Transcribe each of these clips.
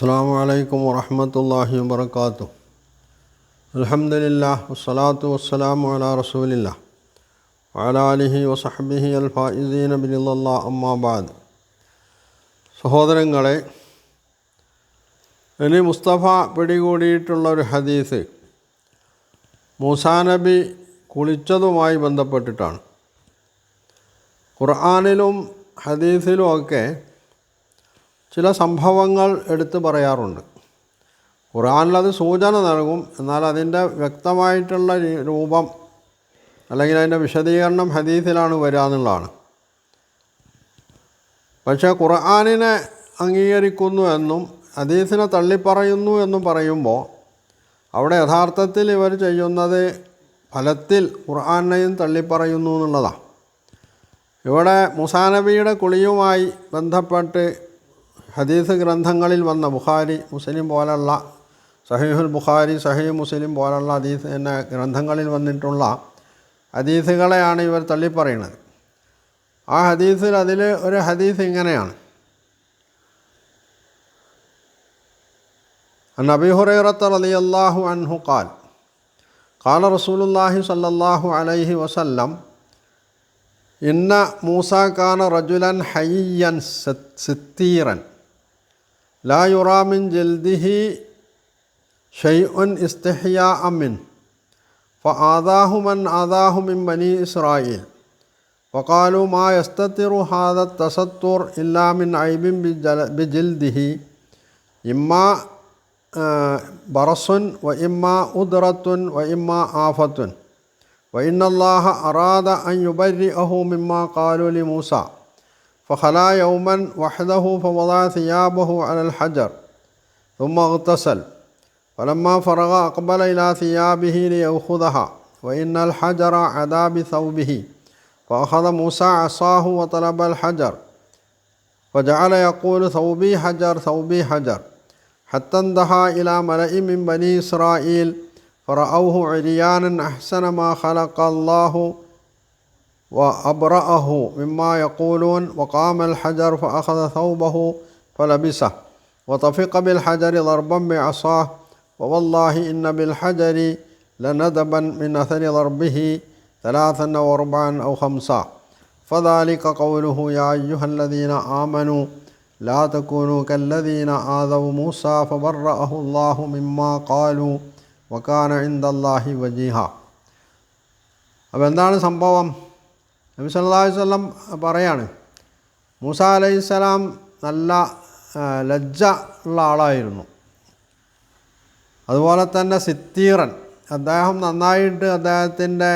അസ്സാം വലൈക്കും വറഹമത്തല്ലാഹി വാത്തു അലഹമുല്ലാ വസ്സലാത്തു വസ്സലാം അല റസൂലില്ല അലാലിഹി വസഹബിഹി അൽ ഫായിസീൻ ബിനില്ലാ അമ്മാബാദ് സഹോദരങ്ങളെ ഇനി മുസ്തഫ പിടികൂടിയിട്ടുള്ള ഒരു ഹദീസ് മൂസാ നബി കുളിച്ചതുമായി ബന്ധപ്പെട്ടിട്ടാണ്. ഖുർആാനിലും ഹദീസിലും ഒക്കെ ചില സംഭവങ്ങൾ എടുത്തു പറയാറുണ്ട്. ഖുർആനിൽ അത് സൂചന നൽകും. എന്നാൽ അതിന്റെ വ്യക്തമായിട്ടുള്ള രൂപം അല്ലെങ്കിൽ അതിന്റെ വിശദീകരണം ഹദീസിലാണ് വരിക എന്നുള്ളതാണ്. പക്ഷേ ഖുർആാനിനെ അംഗീകരിക്കുന്നു എന്നും ഹദീസിനെ തള്ളിപ്പറയുന്നു എന്നും പറയുമ്പോൾ അവിടെ യഥാർത്ഥത്തിൽ ഇവർ ചെയ്യുന്നത് ഫലത്തിൽ ഖുർആാനെയും തള്ളിപ്പറയുന്നു എന്നുള്ളതാണ്. ഇവിടെ മുസാനബിയുടെ കുളിയുമായി ബന്ധപ്പെട്ട് ഹദീസ് ഗ്രന്ഥങ്ങളിൽ വന്ന ബുഖാരി മുസ്ലിം പോലുള്ള സഹീഹുൽ ബുഖാരി സഹീഹ് മുസ്ലിം പോലുള്ള ഹദീസ് എന്ന ഗ്രന്ഥങ്ങളിൽ വന്നിട്ടുള്ള ഹദീസുകളെയാണ് ഇവർ തള്ളിപ്പറയുന്നത് ആ ഹദീസിൽ അതിൽ ഒരു ഹദീസ് ഇങ്ങനെയാണ് عن أبي هريرة رضي الله عنه قال قال رسول الله صلى الله عليه وسلم إن موسى كان رجلا حيا ست- ستيرا لا يرى من جلده شيء استحياء منه فآذاه من آذاه من بني إسرائيل. وقالوا ما يستتر هذا التستر إلا من عيب بجل- بجلده إما آه، برص وإما أدرة وإما آفة. وإن الله أراد أن يبرئه مما قالوا لموسى. فخلا يوما وحده فوضع ثيابه على الحجر ثم اغتسل. فلما فرغ أقبل إلى ثيابه ليأخذها وإن الحجر عدا بثوبه. فأخذ موسى عصاه وطلب الحجر. فجعل يقول ثوبي حجر ثوبي حجر. حتى انتهى إلى ملئ من بني إسرائيل فرأوه عريانا أحسن ما خلق الله وأبرأه مما يقولون وقام الحجر فأخذ ثوبه فلبسه وطفق بالحجر ضربا بعصاه ووالله إن بالحجر لندبا من أثر ضربه ثلاثا أو أربعا أو خمسا فذلك قوله يا أيها الذين آمنوا لا تكونوا كالذين آذوا موسى فبرأه الله مما قالوا وكان عند الله وجيها അപ്പോൾ എന്താണ് സംഭവം നബി സല്ലല്ലാഹു വസല്ലം പറയാണ് മൂസ അലൈഹിസ്സലാം നല്ല ലജ്ജ ഉള്ള ആളായിരുന്നു. അതുപോലെ തന്നെ സിത്തീറൻ അദ്ദേഹം നന്നായിട്ട് അദ്ദേഹത്തിന്റെ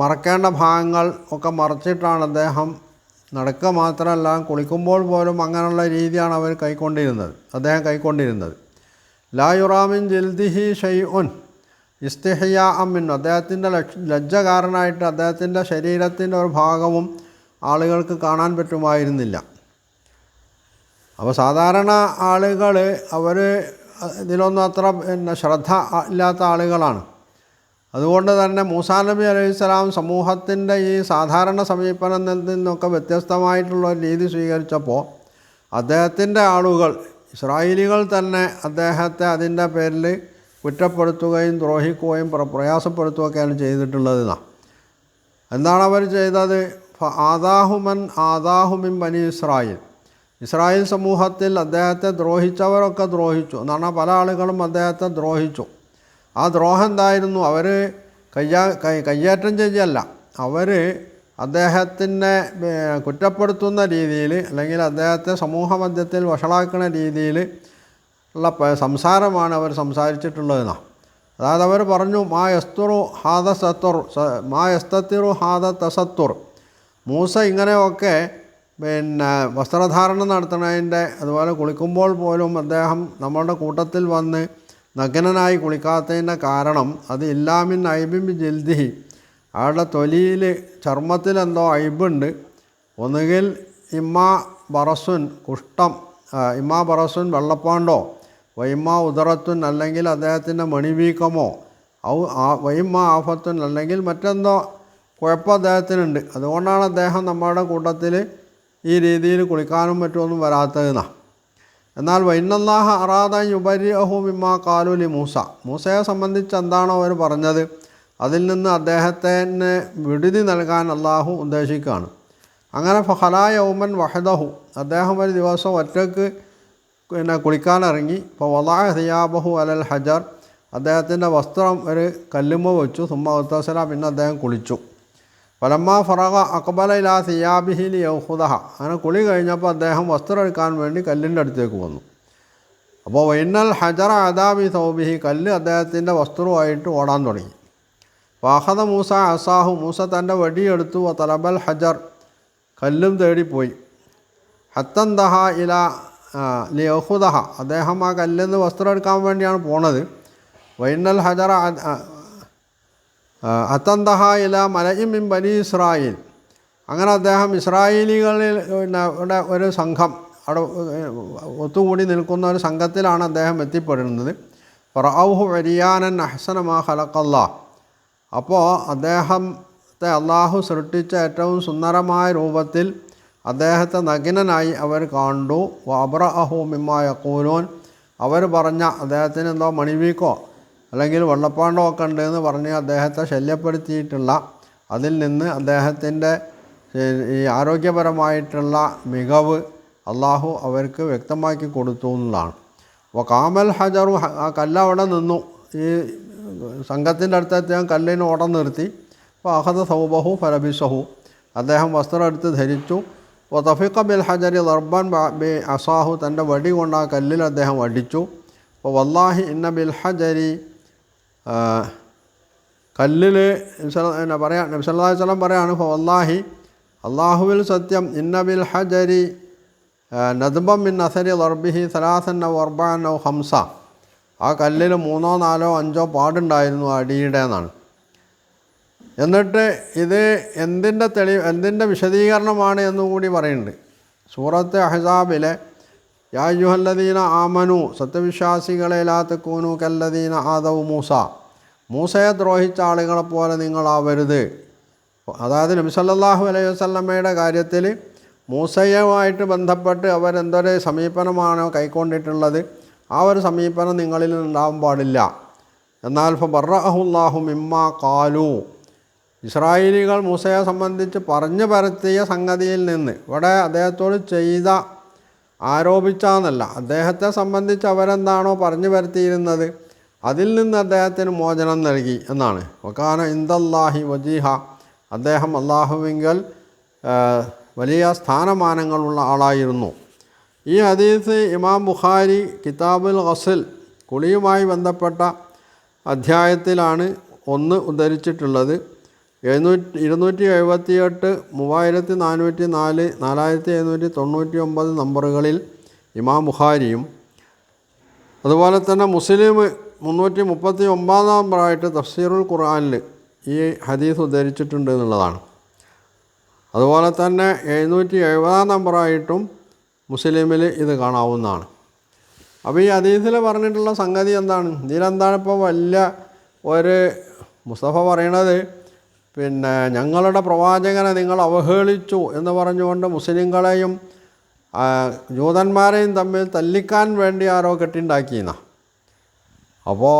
മറക്കേണ്ട ഭാഗങ്ങൾ ഒക്കെ മറച്ചിട്ടാണ് അദ്ദേഹം നടക്കുക. മാത്രമല്ല കുളിക്കുമ്പോൾ പോലും അങ്ങനെയുള്ള രീതിയാണ് അവർ കൈക്കൊണ്ടിരുന്നത് അദ്ദേഹം കൈക്കൊണ്ടിരുന്നത്. ലാ യുറാമിൻ ജൽദിഹി ഷെയ്ഉൻ ഇസ്തിഹിയ അമ്മിൻ അദ്ദേഹത്തിന്റെ ലജ്ജ കാരണമായിട്ട് അദ്ദേഹത്തിന്റെ ശരീരത്തിന്റെ ഒരു ഭാഗവും ആളുകൾക്ക് കാണാൻ പറ്റുമായിരുന്നില്ല. അപ്പോൾ സാധാരണ ആളുകൾ അവർ ഇതിലൊന്നും അത്ര പിന്നെ ശ്രദ്ധ ഇല്ലാത്ത ആളുകളാണ്. അതുകൊണ്ട് തന്നെ മൂസാ നബി അലൈഹി സ്വലാം സമൂഹത്തിന്റെ ഈ സാധാരണ സമീപനത്തിൽ നിന്നൊക്കെ വ്യത്യസ്തമായിട്ടുള്ള ഒരു രീതി സ്വീകരിച്ചപ്പോൾ അദ്ദേഹത്തിന്റെ ആളുകൾ ഇസ്രായേലികൾ തന്നെ അദ്ദേഹത്തെ അതിന്റെ പേരിൽ കുറ്റപ്പെടുത്തുകയും ദ്രോഹിക്കുകയും പ്ര- പ്രയാസപ്പെടുത്തുകയൊക്കെയാണ് ചെയ്തിട്ടുള്ളത് എന്നാ. എന്താണ് അവർ ചെയ്തത്? ആദാഹുമൻ ആദാഹുമിൻ ബനി ഇസ്രായേൽ. ഇസ്രായേൽ സമൂഹത്തിൽ അദ്ദേഹത്തെ ദ്രോഹിച്ചവരൊക്കെ ദ്രോഹിച്ചു. എന്നാണ് പല ആളുകളും അദ്ദേഹത്തെ ദ്രോഹിച്ചു. ആ ദ്രോഹം എന്തായിരുന്നു? അവർ കയ്യാ കയ്യേറ്റം ചെയ്യല്ല. അവർ അദ്ദേഹത്തിനെ കുറ്റപ്പെടുത്തുന്ന രീതിയിൽ അല്ലെങ്കിൽ അദ്ദേഹത്തെ സമൂഹ മധ്യത്തിൽ വഷളാക്കുന്ന രീതിയിൽ ഉള്ള സംസാരമാണ് അവർ സംസാരിച്ചിട്ടുള്ളതെന്നാണ് അതായത് അവർ പറഞ്ഞു മാ യസ്തുറു ഹാദ സത്തുർ മാ യസ്തത്തിറു ഹാദ തസത്തുർ. മൂസ ഇങ്ങനെയൊക്കെ പിന്നെ വസ്ത്രധാരണം നടത്തുന്നതിന്റെ അതുപോലെ കുളിക്കുമ്പോൾ പോലും അദ്ദേഹം നമ്മളുടെ കൂട്ടത്തിൽ വന്ന് നഗ്നനായി കുളിക്കാത്തതിന്റെ കാരണം അത് ഇല്ലാമിൻ ഐബിൻ ജൽദിഹി. അയാളുടെ തൊലിയിൽ ചർമ്മത്തിൽ എന്തോ അയിബുണ്ട്. ഒന്നുകിൽ ഇമ്മ ബറസുൻ കുഷ്ടം ഇമ്മ ബറസുൻ വെള്ളപ്പാണ്ടോ? വൈമ്മ ഉദറത്തുൻ അല്ലെങ്കിൽ അദ്ദേഹത്തിന്റെ മണിവീക്കമോ? ഔ ആ വൈമ്മ ആഫത്തുൻ അല്ലെങ്കിൽ മറ്റെന്തോ? കുഴപ്പം അദ്ദേഹത്തിനുണ്ട്. അതുകൊണ്ടാണ് അദ്ദേഹം നമ്മുടെ കൂട്ടത്തിൽ ഈ രീതിയിൽ കുളിക്കാനും മറ്റുമൊന്നും വരാത്തതെന്നാണ് എന്നാൽ വൈനല്ലാഹ അറാദ യുബരി അഹു മിമ്മ കാലുലി മൂസ. മൂസയെ സംബന്ധിച്ച് എന്താണോ അവർ പറഞ്ഞത്? അതിൽ നിന്ന് അദ്ദേഹത്തിന് വിടുതി നൽകാൻ അള്ളാഹു ഉദ്ദേശിക്കുകയാണ്. അങ്ങനെ ഫഹലായ യൗമൻ വഹദഹു. അദ്ദേഹം ഒരു ദിവസം ഒറ്റയ്ക്ക് പിന്നെ കുളിക്കാനിറങ്ങി. ഇപ്പോൾ വലാ ഹിയാബഹു അലൽ ഹജർ. അദ്ദേഹത്തിന്റെ വസ്ത്രം ഒരു കല്ലുമ്മ വെച്ചു. സുമ്മ ഉത്തസല. പിന്നെ അദ്ദേഹം കുളിച്ചു. ഫലമ്മ ഫറഹ അക്ബല ഇലാ സിയാബിഹിലി യൗഹുദഹ അങ്ങനെ കുളി കഴിഞ്ഞപ്പോൾ അദ്ദേഹം വസ്ത്രം എടുക്കാൻ വേണ്ടി കല്ലിന്റെ അടുത്തേക്ക് വന്നു. അപ്പോൾ വൈനൽ ഹജർ അദാബി സൗബിഹി. കല്ല് അദ്ദേഹത്തിന്റെ വസ്ത്രവുമായിട്ട് ഓടാൻ തുടങ്ങി. വാഹദ മൂസ അസാഹു. മൂസ തന്റെ വടിയെടുത്തു. തലബൽ ഹജർ കല്ലും തേടിപ്പോയി. ഹത്തന്തഹ ഇല ലിയഹുദഹ. അദ്ദേഹം ആ കല്ലിന്ന് വസ്ത്രം എടുക്കാൻ വേണ്ടിയാണ് പോണത്. വൈനൽ ഹജറ അത്തന്തഹ ഇല മലയിമിൻ ബനി ഇസ്രായേൽ. അങ്ങനെ അദ്ദേഹം ഇസ്രായേലികളിൽ പിന്നെ ഒരു സംഘം അവിടെ ഒത്തുകൂടി നിൽക്കുന്ന ഒരു സംഘത്തിലാണ് അദ്ദേഹം എത്തിപ്പെടുന്നത്. ഫറൌഹു വരിയാനൻ അഹ്സനമാ ഹലക്കല്ലാ അപ്പോൾ അദ്ദേഹത്തെ അള്ളാഹു സൃഷ്ടിച്ച ഏറ്റവും സുന്ദരമായ രൂപത്തിൽ അദ്ദേഹത്തെ നഗ്നനായി അവർ കണ്ടു. വബ്ര അഹു മിമ്മായ കൂലോൻ അവർ പറഞ്ഞ അദ്ദേഹത്തിന് എന്തോ മണിവീക്കോ അല്ലെങ്കിൽ വെള്ളപ്പാണ്ടോ ഒക്കെ ഉണ്ട് എന്ന് പറഞ്ഞ് അദ്ദേഹത്തെ ശല്യപ്പെടുത്തിയിട്ടുള്ള അതിൽ നിന്ന് അദ്ദേഹത്തിന്റെ ഈ ആരോഗ്യപരമായിട്ടുള്ള മികവ് അള്ളാഹു അവർക്ക് വ്യക്തമാക്കി കൊടുത്തു എന്നുള്ളതാണ് അപ്പോൾ കാമൽ ഹജറു ആ കല്ല് അവിടെ നിന്നു. ഈ സംഘത്തിന്റെ അടുത്തെത്തിയാൽ കല്ലിന് ഓടം നിർത്തി. അപ്പോൾ അഹദ സൗബഹു ഫലബിസഹു അദ്ദേഹം വസ്ത്രം എടുത്ത് ധരിച്ചു. അപ്പോൾ തഫിഖ ബിൽ ഹജരി ദർബൻ ബ- അസാഹു തന്റെ വടി കൊണ്ട് ആ കല്ലിൽ അദ്ദേഹം അടിച്ചു അപ്പോൾ വല്ലാഹി ഇന്ന ബിൽ ഹജരി കല്ലിൽ എന്നാ പറയാ നബി സല്ലല്ലാഹു അലൈഹി വസല്ലം പറയാണ് ഇപ്പോൾ വല്ലാഹി അള്ളാഹുവിൽ സത്യം ഇന്ന ബിൽ ഹജരി നദ്ബം മിൻ അസരി ദർബിഹി അർബാൻ ഔ ഹംസ ആ കല്ലിൽ മൂന്നോ നാലോ അഞ്ചോ പാടുണ്ടായിരുന്നു അടിയുടെ എന്നാണ് എന്നിട്ട് ഇത് എന്തിന്റെ തെളി എന്തിന്റെ വിശദീകരണമാണ് എന്നുകൂടി പറയുന്നുണ്ട്. സൂറത്ത് അഹസാബിലെ യാജുഹല്ലദീന ആമനു സത്യവിശ്വാസികളെ ലാത്തക്കൂനു കല്ലദീന ആദവ് മൂസ. മൂസയെ ദ്രോഹിച്ച ആളുകളെ പോലെ നിങ്ങളാവരുത്. അതായത് നബി സല്ലല്ലാഹു അലൈഹി വസ്ലമ്മയുടെ കാര്യത്തിൽ മൂസയുമായിട്ട് ബന്ധപ്പെട്ട് അവരെന്തൊരു സമീപനമാണോ കൈക്കൊണ്ടിട്ടുള്ളത് ആ ഒരു സമീപനം നിങ്ങളിൽ ഉണ്ടാവാൻ പാടില്ല. എന്നാൽ ബറഅഹുല്ലാഹു മിമ്മ കാലു ഇസ്രായേലികൾ മൂസയെ സംബന്ധിച്ച് പറഞ്ഞു പരത്തിയ സംഗതിയിൽ നിന്ന് ഇവിടെ അദ്ദേഹത്തോട് ചെയ്ത ആരോപിച്ചാന്നല്ല. അദ്ദേഹത്തെ സംബന്ധിച്ച് അവരെന്താണോ പറഞ്ഞു പരത്തിയിരുന്നത് അതിൽ നിന്ന് അദ്ദേഹത്തിന് മോചനം നൽകി എന്നാണ്. വക്കാന ഇന്ദല്ലാഹി വജീഹ. അദ്ദേഹം അള്ളാഹുവിങ്കൽ വലിയ സ്ഥാനമാനങ്ങളുള്ള ആളായിരുന്നു. ഈ ഹദീസ് ഇമാം ബുഖാരി കിതാബുൽ ഗസിൽ കുളിയുമായി ബന്ധപ്പെട്ട അധ്യായത്തിലാണ് ഒന്ന് ഉദ്ധരിച്ചിട്ടുള്ളത്. എഴുന്നൂറ്റി ഇരുന്നൂറ്റി എഴുപത്തി എട്ട് മൂവായിരത്തി നാനൂറ്റി നാല് നാലായിരത്തി എഴുന്നൂറ്റി തൊണ്ണൂറ്റി ഒമ്പത് നമ്പറുകളിൽ ഇമാം ബുഹാരിയും അതുപോലെ തന്നെ മുസ്ലിം മുന്നൂറ്റി മുപ്പത്തി ഒമ്പതാം നമ്പറായിട്ട് തഫ്സീറുൽ ഖുർആനിൽ ഈ ഹദീസ് ഉദ്ധരിച്ചിട്ടുണ്ട് എന്നുള്ളതാണ്. അതുപോലെ തന്നെ എഴുന്നൂറ്റി എഴുപതാം നമ്പറായിട്ടും മുസ്ലിമിൽ ഇത് കാണാവുന്നതാണ്. അപ്പോൾ ഈ ഹദീസിൽ പറഞ്ഞിട്ടുള്ള സംഗതി എന്താണ്? ഇതിലെന്താണ് ഇപ്പോൾ വലിയ ഒരു മുസ്തഫ പറയണത്? പിന്നെ ഞങ്ങളുടെ പ്രവാചകനെ നിങ്ങൾ അവഹേളിച്ചു എന്ന് പറഞ്ഞുകൊണ്ട് മുസ്ലിങ്ങളെയും ജൂതന്മാരെയും തമ്മിൽ തല്ലിക്കാൻ വേണ്ടി ആരോ കെട്ടിണ്ടാക്കിയെന്ന. അപ്പോൾ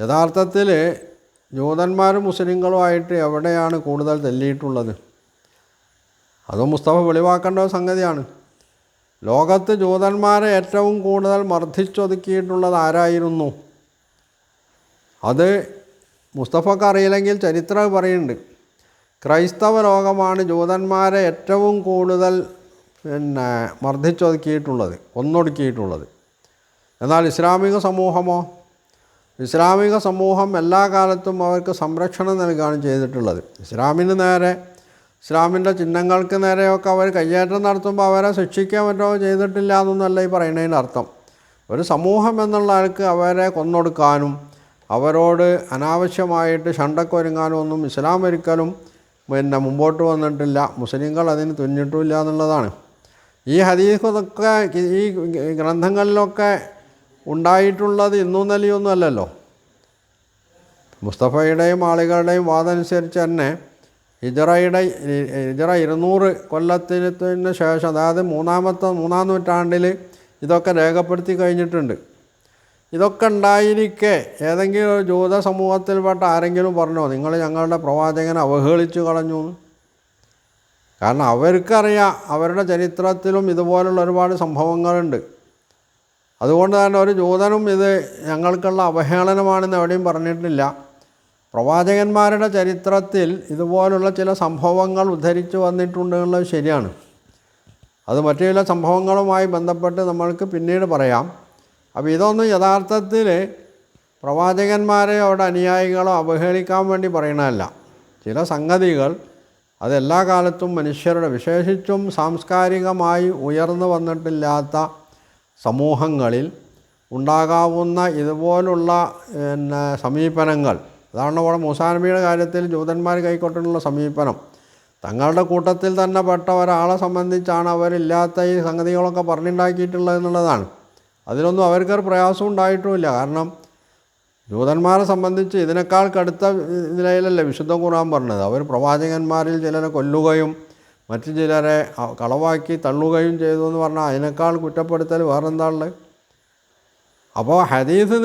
യഥാർത്ഥത്തിൽ ജൂതന്മാരും മുസ്ലിങ്ങളുമായിട്ട് എവിടെയാണ് കൂടുതൽ തല്ലിയിട്ടുള്ളത്? അത് മുസ്തഫ വെളിവാക്കേണ്ട ഒരു സംഗതിയാണ്. ലോകത്ത് ജൂതന്മാരെ ഏറ്റവും കൂടുതൽ മർദ്ദിച്ചൊതുക്കിയിട്ടുള്ളത് ആരായിരുന്നു? അത് മുസ്തഫക്ക് അറിയില്ലെങ്കിൽ ചരിത്രം പറയുന്നുണ്ട്. ക്രൈസ്തവ ലോകമാണ് ജൂതന്മാരെ ഏറ്റവും കൂടുതൽ പിന്നെ മർദ്ദിച്ചൊതുക്കിയിട്ടുള്ളത് ഒന്നൊടുക്കിയിട്ടുള്ളത് എന്നാൽ ഇസ്ലാമിക സമൂഹമോ? ഇസ്ലാമിക സമൂഹം എല്ലാ കാലത്തും അവർക്ക് സംരക്ഷണം നൽകുകയാണ് ചെയ്തിട്ടുള്ളത്. ഇസ്ലാമിന് നേരെ ഇസ്ലാമിന്റെ ചിഹ്നങ്ങൾക്ക് നേരെയൊക്കെ അവർ കയ്യേറ്റം നടത്തുമ്പോൾ അവരെ ശിക്ഷിക്കാൻ പറ്റോ ചെയ്തിട്ടില്ല എന്നൊന്നല്ല ഈ പറയുന്നതിന്റെ അർത്ഥം. ഒരു സമൂഹം എന്നുള്ള ആൾക്ക് അവരെ കൊന്നൊടുക്കാനും അവരോട് അനാവശ്യമായിട്ട് ഷണ്ടക്കൊരുങ്ങാനൊന്നും ഇസ്ലാം ഒരിക്കലും പിന്നെ മുമ്പോട്ട് വന്നിട്ടില്ല. മുസ്ലിങ്ങൾ അതിന് തുന്നിട്ടുമില്ല എന്നുള്ളതാണ്. ഈ ഹദീസൊക്കെ ഈ ഗ്രന്ഥങ്ങളിലൊക്കെ ഉണ്ടായിട്ടുള്ളത് ഇന്നും നിലയൊന്നും അല്ലല്ലോ. മുസ്തഫയുടെയും ആളുകളുടെയും വാദം അനുസരിച്ച് തന്നെ ഇജറയുടെ ഇജറ ഇരുന്നൂറ് കൊല്ലത്തിന് ശേഷം അതായത് മൂന്നാമത്തെ മൂന്നാം നൂറ്റാണ്ടിൽ ഇതൊക്കെ രേഖപ്പെടുത്തി കഴിഞ്ഞിട്ടുണ്ട്. ഇതൊക്കെ ഉണ്ടായിരിക്കെ. ഏതെങ്കിലും ഒരു ജൂത സമൂഹത്തിൽപ്പെട്ട ആരെങ്കിലും പറഞ്ഞോ നിങ്ങൾ ഞങ്ങളുടെ പ്രവാചകനെ അവഹേളിച്ചു കളഞ്ഞു എന്ന്? കാരണം അവർക്കറിയാം അവരുടെ ചരിത്രത്തിലും ഇതുപോലുള്ള ഒരുപാട് സംഭവങ്ങളുണ്ട്. അതുകൊണ്ട് തന്നെ ഒരു ജൂതനും ഇത് ഞങ്ങൾക്കുള്ള അവഹേളനമാണെന്ന് എവിടെയും പറഞ്ഞിട്ടില്ല. പ്രവാചകന്മാരുടെ ചരിത്രത്തിൽ ഇതുപോലുള്ള ചില സംഭവങ്ങൾ ഉദ്ധരിച്ചു വന്നിട്ടുണ്ട് എന്നുള്ളത് ശരിയാണ്. അത് മറ്റു ചില സംഭവങ്ങളുമായി ബന്ധപ്പെട്ട് നമ്മൾക്ക് പിന്നീട് പറയാം. അപ്പോൾ ഇതൊന്നും യഥാർത്ഥത്തിൽ പ്രവാചകന്മാരെ അവിടെ അനുയായികളോ അവഹേളിക്കാൻ വേണ്ടി പറയണമല്ല ചില സംഗതികൾ അതെല്ലാ കാലത്തും മനുഷ്യരുടെ വിശേഷിച്ചും സാംസ്കാരികമായി ഉയർന്നു വന്നിട്ടില്ലാത്ത സമൂഹങ്ങളിൽ ഉണ്ടാകാവുന്ന ഇതുപോലുള്ള പിന്നെ സമീപനങ്ങൾ. അതാണ് ഇവിടെ മൂസാനബിയുടെ കാര്യത്തിൽ ജൂതന്മാർ കൈക്കൊണ്ടിട്ടുള്ള സമീപനം. തങ്ങളുടെ കൂട്ടത്തിൽ തന്നെ പെട്ട ഒരാളെ സംബന്ധിച്ചാണ് അവരില്ലാത്ത ഈ സംഗതികളൊക്കെ പറഞ്ഞുണ്ടാക്കിയിട്ടുള്ളത് എന്നുള്ളതാണ്. അതിലൊന്നും അവർക്ക് പ്രയാസം ഉണ്ടായിട്ടുമില്ല. കാരണം ജൂതന്മാരെ സംബന്ധിച്ച് ഇതിനേക്കാൾ കടുത്ത നിലയിലല്ല വിശുദ്ധ ഖുർആൻ പറഞ്ഞത്. അവർ പ്രവാചകന്മാരിൽ ചിലരെ കൊല്ലുകയും മറ്റു ചിലരെ കളവാക്കി തള്ളുകയും ചെയ്തു എന്ന് പറഞ്ഞാൽ അതിനേക്കാൾ കുറ്റപ്പെടുത്തൽ വേറെന്താ ഉള്ളത് അപ്പോൾ ഹദീസ്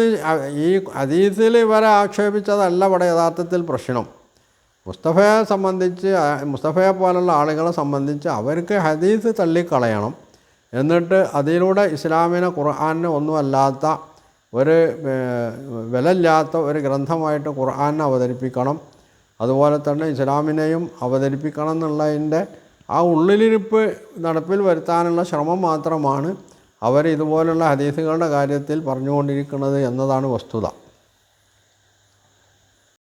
ഈ ഹദീസിൽ ഇവരെ ആക്ഷേപിച്ചതല്ല ഇവിടെ യഥാർത്ഥത്തിൽ പ്രശ്നം. മുസ്തഫയെ സംബന്ധിച്ച് മുസ്തഫയെ പോലുള്ള ആളുകളെ സംബന്ധിച്ച് അവർക്ക് ഹദീസ് തള്ളിക്കളയണം. എന്നിട്ട് അതിലൂടെ ഇസ്ലാമിനെ ഖുർആാനെ ഒന്നുമല്ലാത്ത ഒരു വിലയില്ലാത്ത ഒരു ഗ്രന്ഥമായിട്ട് ഖുർആാനെ അവതരിപ്പിക്കണം. അതുപോലെ തന്നെ ഇസ്ലാമിനെയും അവതരിപ്പിക്കണം എന്നുള്ളതിന്റെ ആ ഉള്ളിലിരിപ്പ് നടപ്പിൽ വരുത്താനുള്ള ശ്രമം മാത്രമാണ് അവർ ഇതുപോലുള്ള ഹദീസുകളുടെ കാര്യത്തിൽ പറഞ്ഞുകൊണ്ടിരിക്കുന്നത് എന്നതാണ് വസ്തുത.